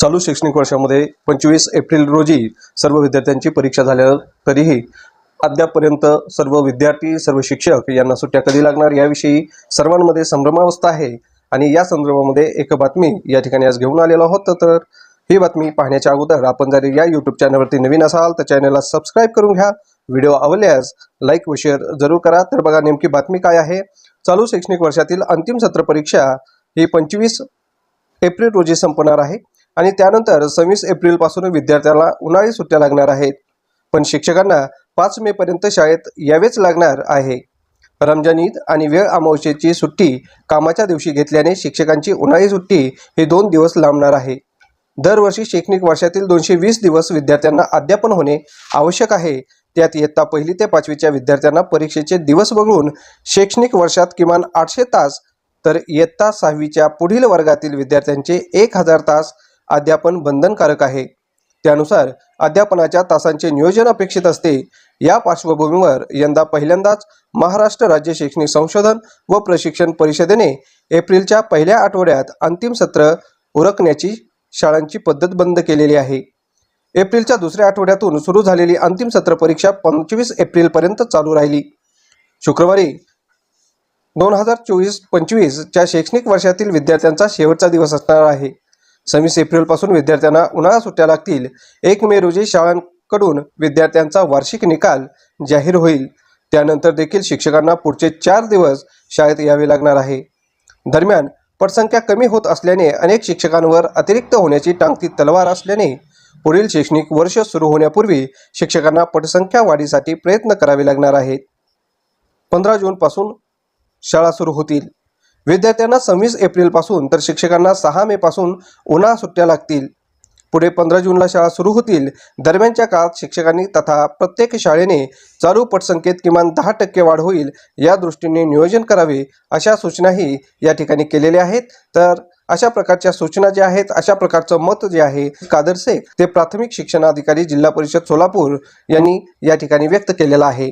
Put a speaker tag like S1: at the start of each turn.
S1: चालू शैक्षणिक वर्षामध्ये पंचवीस एप्रिल रोजी सर्व विद्यार्थ्यांची परीक्षा झाल्या तरीही अद्यापपर्यंत सर्व विद्यार्थी सर्व शिक्षक यांना सुट्ट्या कधी लागणार याविषयी सर्वांमध्ये संभ्रमावस्था आहे. आणि या संदर्भामध्ये एक बातमी या ठिकाणी आज घेऊन आलेलो आहोत. तर ही बातमी पाहण्याच्या अगोदर आपण जर या यूट्यूब चॅनलवरती नवीन असाल तर चॅनलला सबस्क्राईब करून घ्या. व्हिडिओ आवडल्यास लाईक व शेअर जरूर करा. तर बघा नेमकी बातमी काय आहे. चालू शैक्षणिक वर्षातील अंतिम सत्र परीक्षा ही पंचवीस एप्रिल रोजी संपणार आहे. आणि त्यानंतर सव्वीस एप्रिलपासून विद्यार्थ्यांना उन्हाळी सुट्ट्या लागणार आहेत. पण शिक्षकांना पाच मे पर्यंत शाळेत यावेच लागणार आहे. रमजान ईद आणि वेळ अमावस्येची सुट्टी कामाच्या दिवशी घेतल्याने शिक्षकांची उन्हाळी सुट्टी ही दोन दिवस लांबणार आहे. दरवर्षी शैक्षणिक वर्षातील दोनशे वीस दिवस विद्यार्थ्यांना अध्यापन होणे आवश्यक आहे. त्यात इयत्ता पहिली ते पाचवीच्या विद्यार्थ्यांना परीक्षेचे दिवस वगळून शैक्षणिक वर्षात किमान आठशे तास तर इयत्ता सहावीच्या पुढील वर्गातील विद्यार्थ्यांचे एक हजार तास अध्यापन बंधनकारक आहे. त्यानुसार अध्यापनाच्या तासांचे नियोजन अपेक्षित असते. या पार्श्वभूमीवर यंदा पहिल्यांदाच महाराष्ट्र राज्य शैक्षणिक संशोधन व प्रशिक्षण परिषदेने एप्रिलच्या पहिल्या आठवड्यात अंतिम सत्र उरकण्याची शाळांची पद्धत बंद केलेली आहे. एप्रिलच्या दुसऱ्या आठवड्यातून सुरू झालेली अंतिम सत्र परीक्षा पंचवीस एप्रिलपर्यंत चालू राहिली. शुक्रवारी दोन हजार चोवीस पंचवीसच्या शैक्षणिक वर्षातील विद्यार्थ्यांचा शेवटचा दिवस असणार आहे. सव्वीस एप्रिलपासून विद्यार्थ्यांना उन्हाळा सुट्ट्या लागतील. एक मे रोजी शाळांकडून विद्यार्थ्यांचा वार्षिक निकाल जाहीर होईल. त्यानंतर देखील शिक्षकांना पुढचे चार दिवस शाळेत यावे लागणार आहे. दरम्यान पटसंख्या कमी होत असल्याने अनेक शिक्षकांवर अतिरिक्त होण्याची टांगती तलवार असल्याने पुढील शैक्षणिक वर्ष सुरू होण्यापूर्वी शिक्षकांना पटसंख्या वाढीसाठी प्रयत्न करावे लागणार आहेत. पंधरा जूनपासून शाळा सुरू होतील. विद्यार्थ्यांना सव्वीस एप्रिलपासून तर शिक्षकांना सहा मे पासून उन्हाळा सुट्ट्या लागतील. पुढे पंधरा जूनला शाळा सुरू होतील. दरम्यानच्या काळात शिक्षकांनी तथा प्रत्येक शाळेने चालू पटसंख्येत किमान दहा टक्के वाढ होईल या दृष्टीने नियोजन करावे अशा सूचनाही या ठिकाणी केलेल्या आहेत. तर अशा प्रकारच्या सूचना ज्या आहेत अशा प्रकारचं मत जे आहे कादर शेख ते प्राथमिक शिक्षणाधिकारी जिल्हा परिषद सोलापूर यांनी या ठिकाणी व्यक्त केलेलं आहे.